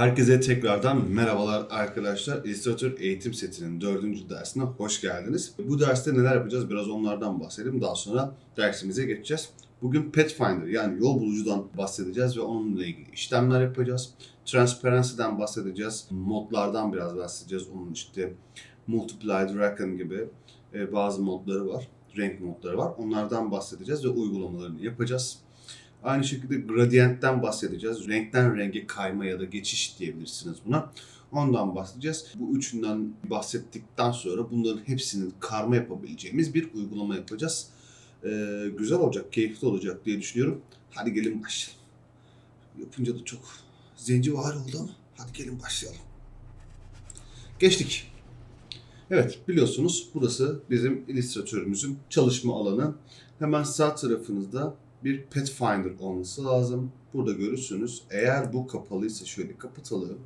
Herkese tekrardan merhabalar arkadaşlar. Illustrator eğitim setinin dördüncü dersine hoş geldiniz. Bu derste neler yapacağız biraz onlardan bahsedelim. Daha sonra dersimize geçeceğiz. Bugün Pathfinder yani yol bulucudan bahsedeceğiz ve onunla ilgili işlemler yapacağız. Transparency'den bahsedeceğiz. Modlardan biraz bahsedeceğiz. Onun işte Multiply, Reckon gibi e, bazı modları var. Renk modları var. Onlardan bahsedeceğiz ve uygulamalarını yapacağız. Aynı şekilde gradientten bahsedeceğiz. Renkten renge kayma ya da geçiş diyebilirsiniz buna. Ondan bahsedeceğiz. Bu üçünden bahsettikten sonra bunların hepsinin karma yapabileceğimiz bir uygulama yapacağız. Ee, güzel olacak, keyifli olacak diye düşünüyorum. Hadi gelin başlayalım. Yapınca da çok zenci var oldu ama hadi gelin başlayalım. Geçtik. Evet biliyorsunuz burası bizim illüstratörümüzün çalışma alanı. Hemen sağ tarafınızda bir Pathfinder olması lazım. Burada görürsünüz. Eğer bu kapalıysa şöyle kapatalım.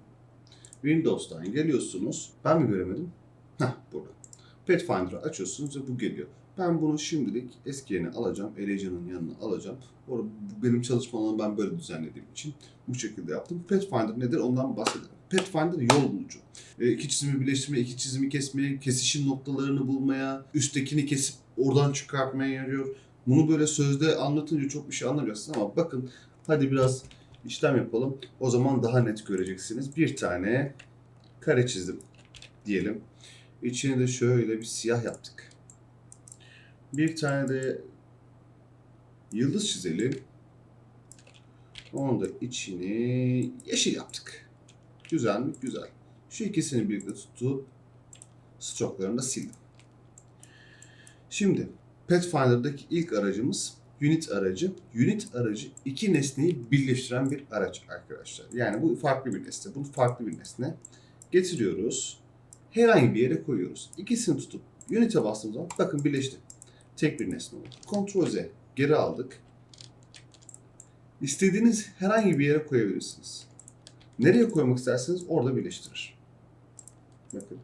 Windows'tan geliyorsunuz. Ben mi göremedim? Heh burada. Pathfinder'ı açıyorsunuz ve bu geliyor. Ben bunu şimdilik eski yerine alacağım. Elejan'ın yanına alacağım. Orada benim çalışma alanımı ben böyle düzenlediğim için bu şekilde yaptım. Pathfinder nedir ondan bahsedelim. Pathfinder yol bulucu. E, iki çizimi birleştirmeye, iki çizimi kesmeye, kesişim noktalarını bulmaya, üsttekini kesip oradan çıkartmaya yarıyor. Bunu böyle sözde anlatınca çok bir şey anlamıyorsunuz ama bakın hadi biraz işlem yapalım. O zaman daha net göreceksiniz. Bir tane kare çizdim diyelim. İçine de şöyle bir siyah yaptık. Bir tane de yıldız çizelim. Onun da içini yeşil yaptık. Güzel mi? Güzel. Şu ikisini birlikte tutup stroklarını da sildim. Şimdi Pathfinder'daki ilk aracımız unit aracı. Unit aracı iki nesneyi birleştiren bir araç arkadaşlar. Yani bu farklı bir nesne, bu farklı bir nesne. Getiriyoruz. Herhangi bir yere koyuyoruz. İkisini tutup unit'e bastığımız zaman bakın birleşti. Tek bir nesne oldu. Ctrl Z geri aldık. İstediğiniz herhangi bir yere koyabilirsiniz. Nereye koymak isterseniz orada birleştirir. Bakın.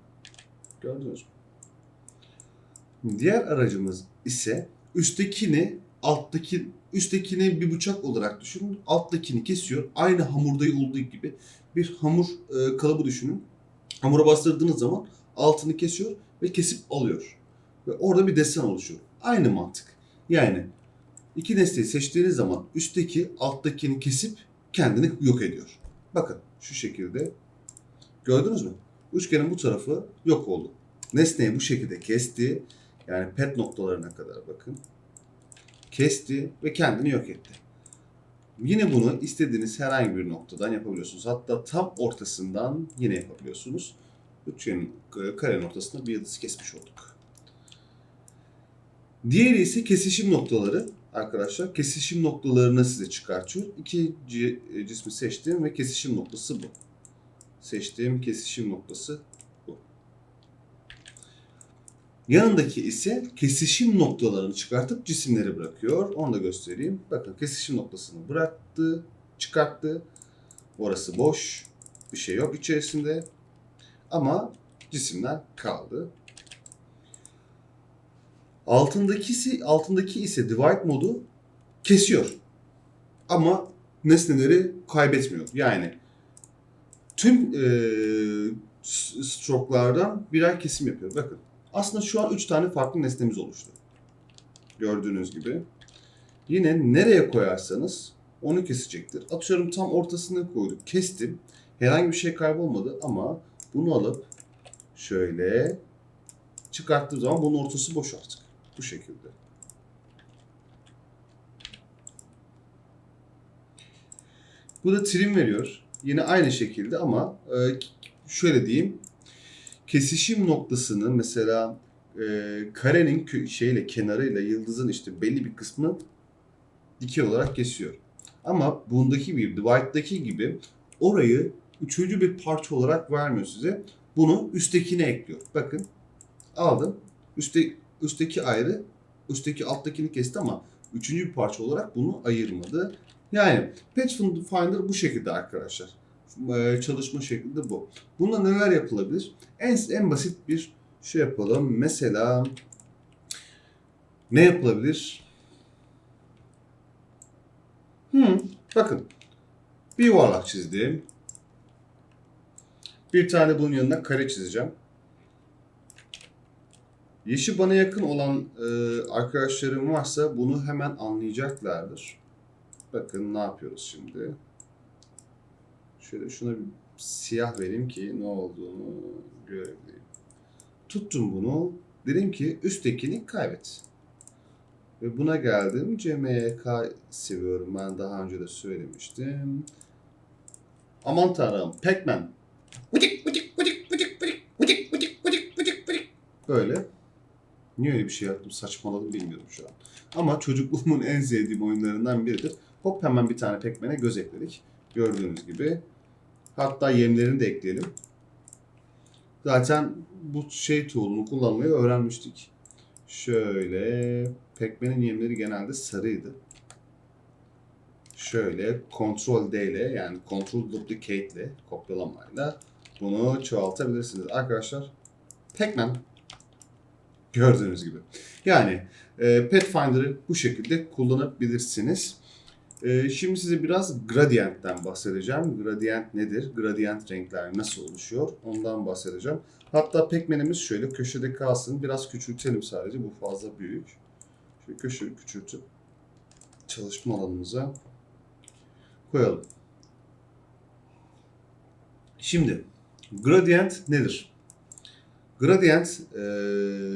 Gördünüz mü? Diğer aracımız ise üsttekini alttaki üsttekini bir bıçak olarak düşünün. Alttakini kesiyor. Aynı hamurda olduğu gibi bir hamur e, kalıbı düşünün. Hamura bastırdığınız zaman altını kesiyor ve kesip alıyor. Ve orada bir desen oluşuyor. Aynı mantık. Yani iki nesneyi seçtiğiniz zaman üstteki alttakini kesip kendini yok ediyor. Bakın şu şekilde. Gördünüz mü? Üçgenin bu tarafı yok oldu. Nesneyi bu şekilde kesti. Yani pet noktalarına kadar bakın. Kesti ve kendini yok etti. Yine bunu istediğiniz herhangi bir noktadan yapabiliyorsunuz. Hatta tam ortasından yine yapabiliyorsunuz. Üçgenin e, karenin ortasında bir yıldız kesmiş olduk. Diğeri ise kesişim noktaları. Arkadaşlar kesişim noktalarını size çıkartıyor. İki ci- cismi seçtim ve kesişim noktası bu. Seçtiğim kesişim noktası. Yanındaki ise kesişim noktalarını çıkartıp cisimleri bırakıyor. Onu da göstereyim. Bakın kesişim noktasını bıraktı, çıkarttı. Orası boş. Bir şey yok içerisinde. Ama cisimler kaldı. Altındaki, altındaki ise divide modu kesiyor. Ama nesneleri kaybetmiyor. Yani tüm e, s- stroke'lardan birer kesim yapıyor. Bakın. Aslında şu an 3 tane farklı nesnemiz oluştu. Gördüğünüz gibi. Yine nereye koyarsanız onu kesecektir. Atıyorum tam ortasına koyduk. Kestim. Herhangi bir şey kaybolmadı ama bunu alıp şöyle çıkarttığım zaman bunun ortası boş artık. Bu şekilde. Bu da trim veriyor. Yine aynı şekilde ama e, şöyle diyeyim. Kesişim noktasını mesela e, karenin şeyle kenarıyla yıldızın işte belli bir kısmı dikey olarak kesiyor. Ama bundaki gibi, divide'daki gibi orayı üçüncü bir parça olarak vermiyor size. Bunu üsttekine ekliyor. Bakın aldım. Üstte, üstteki ayrı, üstteki alttakini kesti ama üçüncü bir parça olarak bunu ayırmadı. Yani Pathfinder bu şekilde arkadaşlar. Ee, Çalışma şekli de bu. Bunda neler yapılabilir? En, en basit bir şey yapalım. Mesela ne yapılabilir? Hmm, bakın. Bir yuvarlak çizdim. Bir tane bunun yanına kare çizeceğim. Yeşil bana yakın olan e, arkadaşlarım varsa bunu hemen anlayacaklardır. Bakın ne yapıyoruz şimdi. Şöyle şuna bir siyah vereyim ki ne olduğunu görebileyim. Tuttum bunu. Dedim ki üsttekini kaybet. Ve buna geldim. CMYK seviyorum. Ben daha önce de söylemiştim. Aman tanrım. Pac-Man. Böyle. Niye öyle bir şey yaptım saçmaladım bilmiyorum şu an. Ama çocukluğumun en sevdiğim oyunlarından biridir. Hop hemen bir tane Pac-Man'e göz ekledik. Gördüğünüz gibi Hatta yemlerini de ekleyelim. Zaten bu şey tool'unu kullanmayı öğrenmiştik. Şöyle Pac-Man'in yemleri genelde sarıydı. Şöyle Ctrl D ile yani Ctrl Duplicate ile kopyalamayla bunu çoğaltabilirsiniz. Arkadaşlar Pac-Man gördüğünüz gibi. Yani e, Pathfinder'ı bu şekilde kullanabilirsiniz. E, şimdi size biraz gradient'ten bahsedeceğim. Gradient nedir? Gradient renkler nasıl oluşuyor? Ondan bahsedeceğim. Hatta Pac-Man'imiz şöyle köşede kalsın. Biraz küçültelim sadece. Bu fazla büyük. Şöyle köşeyi küçültüp çalışma alanımıza koyalım. Şimdi gradient nedir? Gradient e,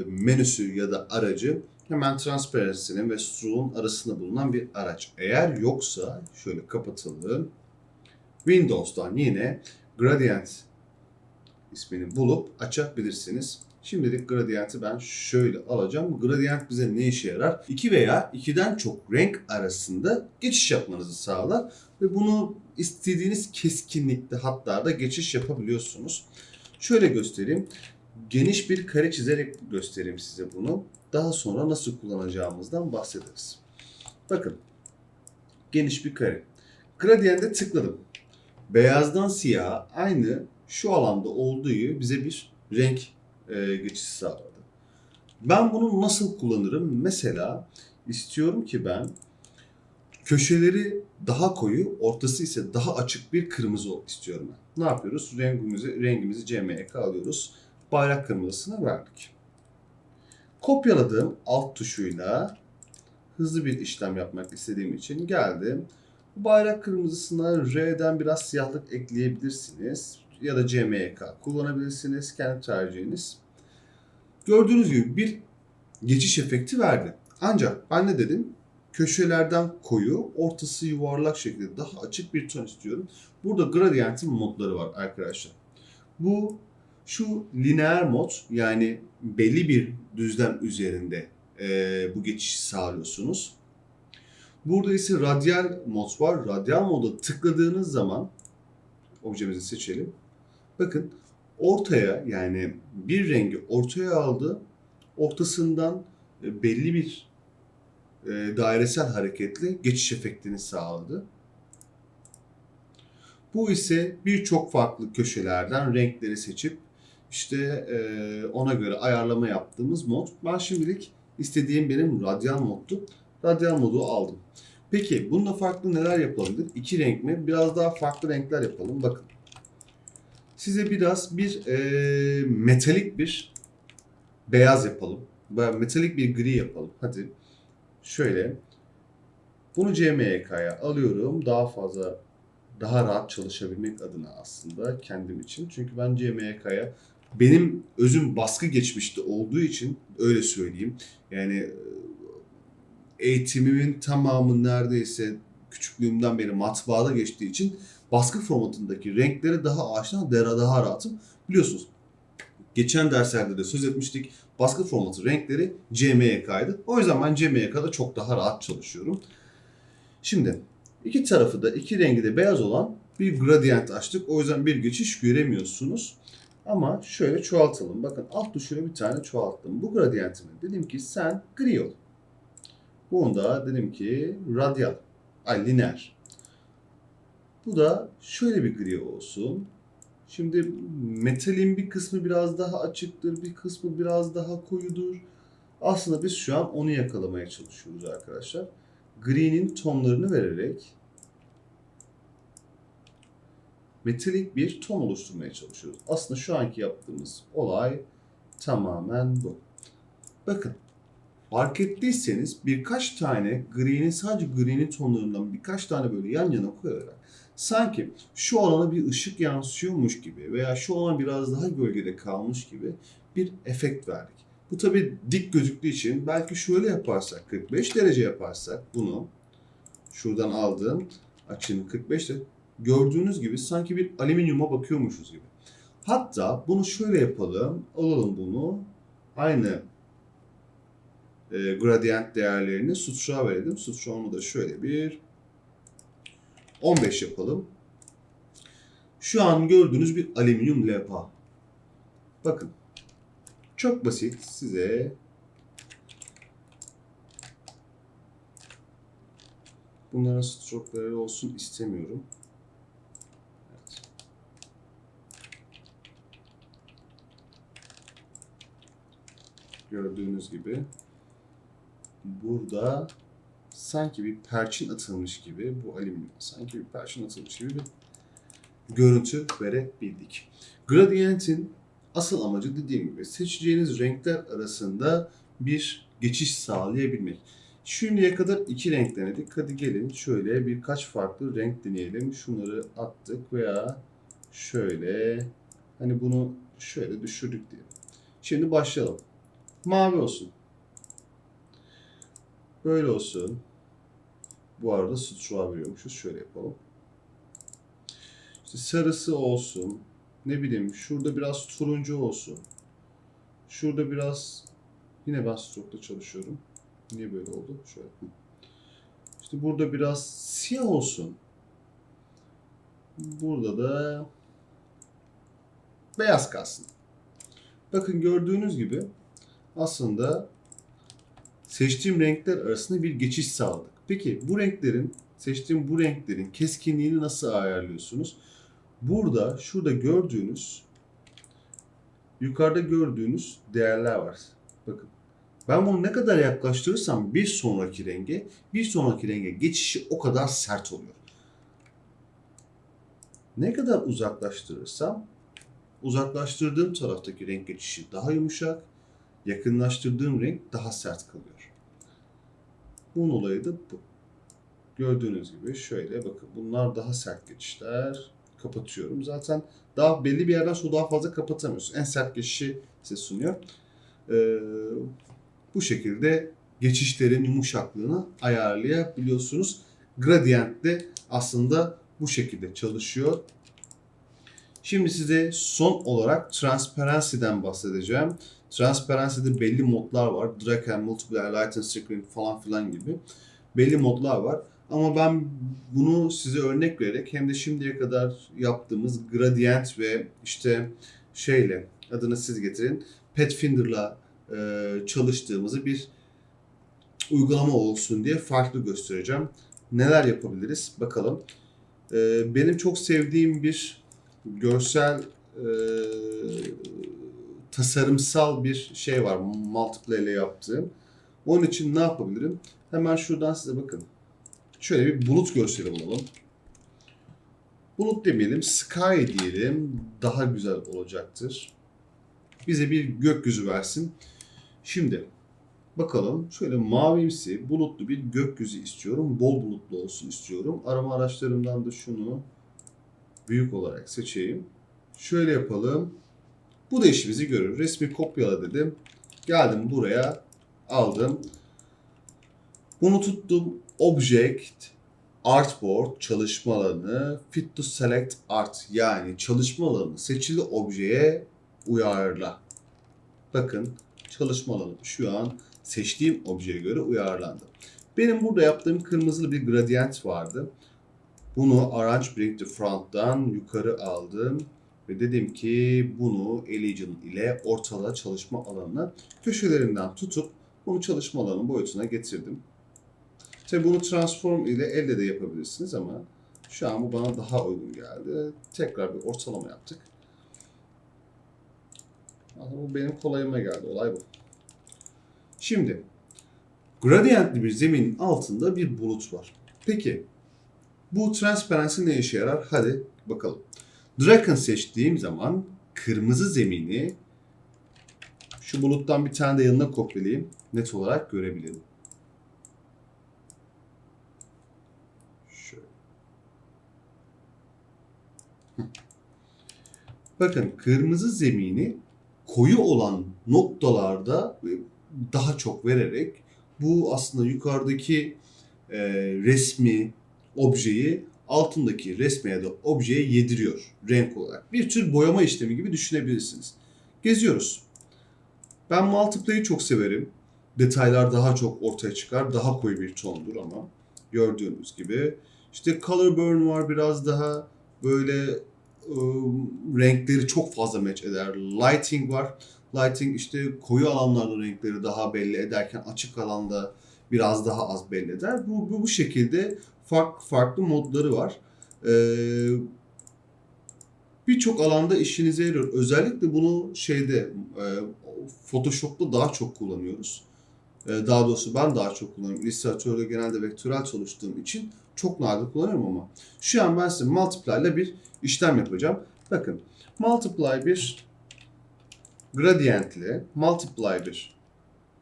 menüsü ya da aracı hemen Transparency'nin ve Stru'nun arasında bulunan bir araç. Eğer yoksa şöyle kapatalım. Windows'tan yine Gradient ismini bulup açabilirsiniz. Şimdilik gradient'i ben şöyle alacağım. Gradient bize ne işe yarar? 2 veya 2'den çok renk arasında geçiş yapmanızı sağlar. Ve bunu istediğiniz keskinlikte hatlarda geçiş yapabiliyorsunuz. Şöyle göstereyim. Geniş bir kare çizerek göstereyim size bunu. Daha sonra nasıl kullanacağımızdan bahsederiz. Bakın. Geniş bir kare. Gradient'e tıkladım. Beyazdan siyaha aynı şu alanda olduğu gibi bize bir renk e, geçişi sağladı. Ben bunu nasıl kullanırım? Mesela istiyorum ki ben köşeleri daha koyu, ortası ise daha açık bir kırmızı istiyorum. Ne yapıyoruz? Rengimizi, rengimizi CMYK alıyoruz. Bayrak kırmızısına verdik. Kopyaladığım alt tuşuyla hızlı bir işlem yapmak istediğim için geldim. Bu bayrak kırmızısına R'den biraz siyahlık ekleyebilirsiniz. Ya da CMYK kullanabilirsiniz. Kendi tercihiniz. Gördüğünüz gibi bir geçiş efekti verdi. Ancak ben ne dedim? Köşelerden koyu, ortası yuvarlak şekilde daha açık bir ton istiyorum. Burada gradient'in modları var arkadaşlar. Bu şu lineer mod yani belli bir düzlem üzerinde e, bu geçişi sağlıyorsunuz. Burada ise radyal mod var. Radyal moda tıkladığınız zaman objemizi seçelim. Bakın ortaya yani bir rengi ortaya aldı. Ortasından e, belli bir e, dairesel hareketle geçiş efektini sağladı. Bu ise birçok farklı köşelerden renkleri seçip işte e, ona göre ayarlama yaptığımız mod. Ben şimdilik istediğim benim radyal moddu. Radyal modu aldım. Peki bununla farklı neler yapılabilir? İki renk mi? Biraz daha farklı renkler yapalım. Bakın. Size biraz bir e, metalik bir beyaz yapalım. Metalik bir gri yapalım. Hadi. Şöyle. Bunu CMYK'ya alıyorum. Daha fazla daha rahat çalışabilmek adına aslında kendim için. Çünkü ben CMYK'ya benim özüm baskı geçmişte olduğu için öyle söyleyeyim. Yani eğitimimin tamamı neredeyse küçüklüğümden beri matbaada geçtiği için baskı formatındaki renkleri daha aşina, daha rahatım. Biliyorsunuz geçen derslerde de söz etmiştik. Baskı formatı renkleri CMYK'ydı. O yüzden ben CMYK'da çok daha rahat çalışıyorum. Şimdi iki tarafı da iki rengi de beyaz olan bir gradient açtık. O yüzden bir geçiş göremiyorsunuz. Ama şöyle çoğaltalım. Bakın alt tuşuna bir tane çoğalttım. Bu gradientimi dedim ki sen gri ol. Bunda dedim ki radyal, ay lineer. Bu da şöyle bir gri olsun. Şimdi metalin bir kısmı biraz daha açıktır, bir kısmı biraz daha koyudur. Aslında biz şu an onu yakalamaya çalışıyoruz arkadaşlar. Gri'nin tonlarını vererek metalik bir ton oluşturmaya çalışıyoruz. Aslında şu anki yaptığımız olay tamamen bu. Bakın fark ettiyseniz birkaç tane gri'nin sadece gri'nin tonlarından birkaç tane böyle yan yana koyarak sanki şu alana bir ışık yansıyormuş gibi veya şu alan biraz daha gölgede kalmış gibi bir efekt verdik. Bu tabi dik gözüktüğü için belki şöyle yaparsak 45 derece yaparsak bunu şuradan aldığım açının 45 derece gördüğünüz gibi sanki bir alüminyuma bakıyormuşuz gibi. Hatta bunu şöyle yapalım. Alalım bunu. Aynı e, gradient değerlerini sutrağa verelim. Sutrağını da şöyle bir 15 yapalım. Şu an gördüğünüz bir alüminyum levha. Bakın. Çok basit size bunların strokeları olsun istemiyorum. Gördüğünüz gibi burada sanki bir perçin atılmış gibi bu alüminyum sanki bir perçin atılmış gibi bir görüntü verebildik. Gradient'in asıl amacı dediğim gibi seçeceğiniz renkler arasında bir geçiş sağlayabilmek. Şimdiye kadar iki renk denedik. Hadi gelin şöyle birkaç farklı renk deneyelim. Şunları attık veya şöyle hani bunu şöyle düşürdük diye. Şimdi başlayalım. Mavi olsun. Böyle olsun. Bu arada suçruğa veriyormuşuz. Şöyle yapalım. İşte sarısı olsun. Ne bileyim şurada biraz turuncu olsun. Şurada biraz yine ben stroke'da çalışıyorum. Niye böyle oldu? Şöyle. İşte burada biraz siyah olsun. Burada da beyaz kalsın. Bakın gördüğünüz gibi aslında seçtiğim renkler arasında bir geçiş sağladık. Peki bu renklerin, seçtiğim bu renklerin keskinliğini nasıl ayarlıyorsunuz? Burada, şurada gördüğünüz, yukarıda gördüğünüz değerler var. Bakın. Ben bunu ne kadar yaklaştırırsam bir sonraki renge, bir sonraki renge geçişi o kadar sert oluyor. Ne kadar uzaklaştırırsam, uzaklaştırdığım taraftaki renk geçişi daha yumuşak, yakınlaştırdığım renk daha sert kalıyor. Bunun olayı da bu. Gördüğünüz gibi şöyle bakın bunlar daha sert geçişler. Kapatıyorum. Zaten daha belli bir yerden sonra daha fazla kapatamıyorsun. En sert geçişi size sunuyor. Ee, bu şekilde geçişlerin yumuşaklığını ayarlayabiliyorsunuz. Gradient de aslında bu şekilde çalışıyor. Şimdi size son olarak Transparency'den bahsedeceğim. Transparency'de belli modlar var. Draken, Multiplier, Light and Screen falan filan gibi belli modlar var. Ama ben bunu size örnek vererek hem de şimdiye kadar yaptığımız Gradient ve işte şeyle adını siz getirin Pathfinder'la e, çalıştığımızı bir uygulama olsun diye farklı göstereceğim. Neler yapabiliriz bakalım. E, benim çok sevdiğim bir görsel e, tasarımsal bir şey var Multiplay ile yaptığım. Onun için ne yapabilirim? Hemen şuradan size bakın. Şöyle bir bulut görseli bulalım. Bulut demeyelim, sky diyelim. Daha güzel olacaktır. Bize bir gökyüzü versin. Şimdi bakalım şöyle mavimsi, bulutlu bir gökyüzü istiyorum. Bol bulutlu olsun istiyorum. Arama araçlarımdan da şunu büyük olarak seçeyim. Şöyle yapalım. Bu da işimizi görür. Resmi kopyala dedim. Geldim buraya aldım. Bunu tuttum. Object, Artboard, çalışma alanı, Fit to Select Art yani çalışma alanı seçili objeye uyarla. Bakın çalışma alanı şu an seçtiğim objeye göre uyarlandı. Benim burada yaptığım kırmızılı bir gradient vardı. Bunu Arrange Bring to Front'tan yukarı aldım. Ve dedim ki bunu Legion ile ortalığa çalışma alanına köşelerinden tutup bunu çalışma alanı boyutuna getirdim. Tabi bunu transform ile elde de yapabilirsiniz ama şu an bu bana daha uygun geldi. Tekrar bir ortalama yaptık. Ama bu benim kolayıma geldi. Olay bu. Şimdi gradientli bir zeminin altında bir bulut var. Peki bu transparency ne işe yarar? Hadi bakalım. Draken seçtiğim zaman kırmızı zemini şu buluttan bir tane de yanına kopyalayayım. Net olarak görebilirim. Şöyle. Bakın kırmızı zemini koyu olan noktalarda daha çok vererek bu aslında yukarıdaki e, resmi objeyi altındaki resme ya da objeye yediriyor renk olarak. Bir tür boyama işlemi gibi düşünebilirsiniz. Geziyoruz. Ben multiplay'i çok severim. Detaylar daha çok ortaya çıkar. Daha koyu bir tondur ama gördüğünüz gibi. İşte color burn var biraz daha böyle ıı, renkleri çok fazla match eder. Lighting var. Lighting işte koyu alanlarda renkleri daha belli ederken açık alanda biraz daha az belli eder. Bu, bu, bu şekilde farklı farklı modları var. Ee, Birçok alanda işinize yarıyor. Özellikle bunu şeyde e, Photoshop'ta daha çok kullanıyoruz. E, daha doğrusu ben daha çok kullanıyorum. İllüstratörde genelde vektörel çalıştığım için çok nadir kullanıyorum ama şu an ben size multiply ile bir işlem yapacağım. Bakın multiply bir gradientli multiply bir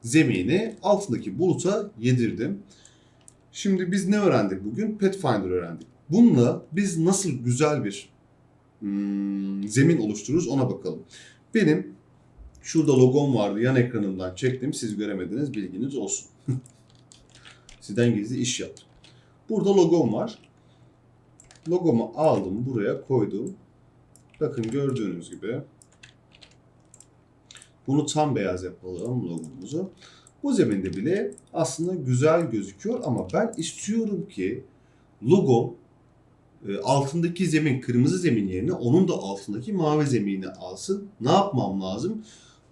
zemini altındaki buluta yedirdim. Şimdi biz ne öğrendik bugün? Pathfinder öğrendik. Bununla biz nasıl güzel bir hmm, zemin oluştururuz ona bakalım. Benim şurada logom vardı yan ekranımdan çektim. Siz göremediniz bilginiz olsun. Sizden gizli iş yaptım. Burada logom var. Logomu aldım buraya koydum. Bakın gördüğünüz gibi bunu tam beyaz yapalım logomuzu. Bu zeminde bile aslında güzel gözüküyor ama ben istiyorum ki logo e, altındaki zemin kırmızı zemin yerine onun da altındaki mavi zemini alsın. Ne yapmam lazım?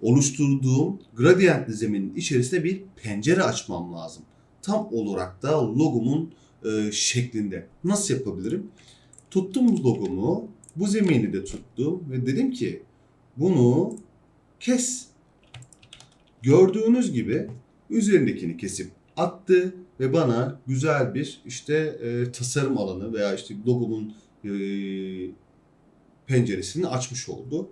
Oluşturduğum gradientli zeminin içerisinde bir pencere açmam lazım. Tam olarak da logomun e, şeklinde. Nasıl yapabilirim? Tuttum logomu, bu zemini de tuttum ve dedim ki bunu kes. Gördüğünüz gibi üzerindekini kesip attı ve bana güzel bir işte e, tasarım alanı veya işte logomun e, penceresini açmış oldu.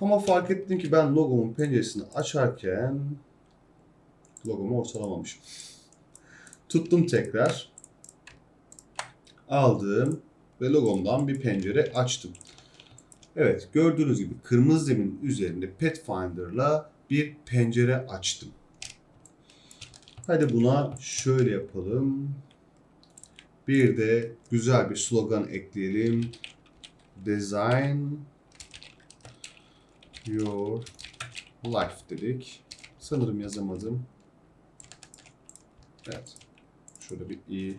Ama fark ettim ki ben logomun penceresini açarken logomu ortalamamışım. Tuttum tekrar. Aldım ve logomdan bir pencere açtım. Evet gördüğünüz gibi kırmızı zemin üzerinde Pathfinder'la bir pencere açtım. Hadi buna şöyle yapalım. Bir de güzel bir slogan ekleyelim. Design your life dedik. Sanırım yazamadım. Evet. Şöyle bir i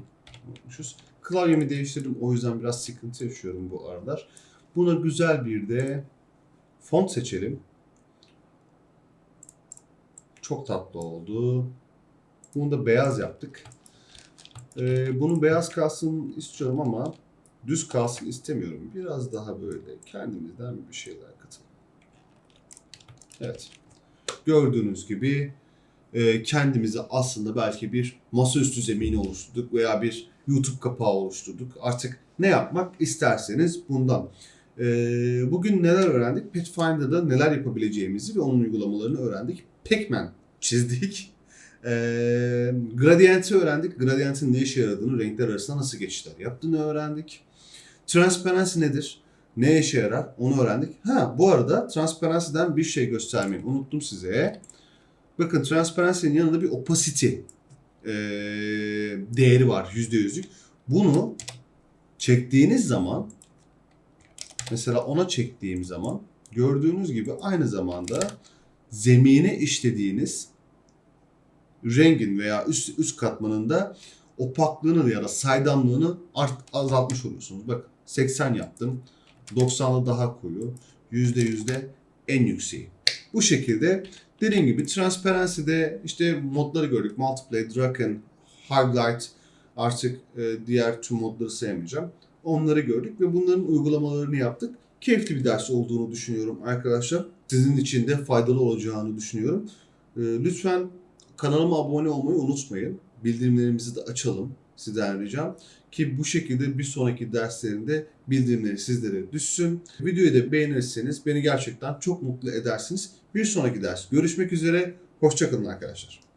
unutmuşuz. Klavyemi değiştirdim. O yüzden biraz sıkıntı yaşıyorum bu aralar. Buna güzel bir de font seçelim. Çok tatlı oldu. Bunu da beyaz yaptık. Ee, bunu beyaz kalsın istiyorum ama düz kalsın istemiyorum. Biraz daha böyle kendimizden bir şeyler katalım. Evet. Gördüğünüz gibi e, kendimize aslında belki bir masaüstü zemini oluşturduk veya bir YouTube kapağı oluşturduk. Artık ne yapmak isterseniz bundan. E, bugün neler öğrendik? Pathfinder'da neler yapabileceğimizi ve onun uygulamalarını öğrendik. Pac-Man çizdik. E, Gradient'i öğrendik. Gradient'in ne işe yaradığını, renkler arasında nasıl geçişler yaptığını öğrendik. Transparency nedir? Ne işe yarar? Onu öğrendik. Ha bu arada Transparency'den bir şey göstermeyi unuttum size. Bakın Transparency'nin yanında bir opacity e, değeri var %100'lük. Bunu çektiğiniz zaman mesela ona çektiğim zaman gördüğünüz gibi aynı zamanda zemine işlediğiniz rengin veya üst, üst katmanında opaklığını ya da saydamlığını art, azaltmış oluyorsunuz. Bakın 80 yaptım. 90'lı daha koyu. %100'de en yükseği. Bu şekilde dediğim gibi Transparency'de işte modları gördük. Multiplay, Draken, Highlight artık e, diğer tüm modları saymayacağım. Onları gördük ve bunların uygulamalarını yaptık. Keyifli bir ders olduğunu düşünüyorum arkadaşlar. Sizin için de faydalı olacağını düşünüyorum. E, lütfen kanalıma abone olmayı unutmayın. Bildirimlerimizi de açalım. sizden ricam. Ki bu şekilde bir sonraki derslerinde bildirimleri sizlere düşsün. Videoyu da beğenirseniz beni gerçekten çok mutlu edersiniz. Bir sonraki ders görüşmek üzere. Hoşçakalın arkadaşlar.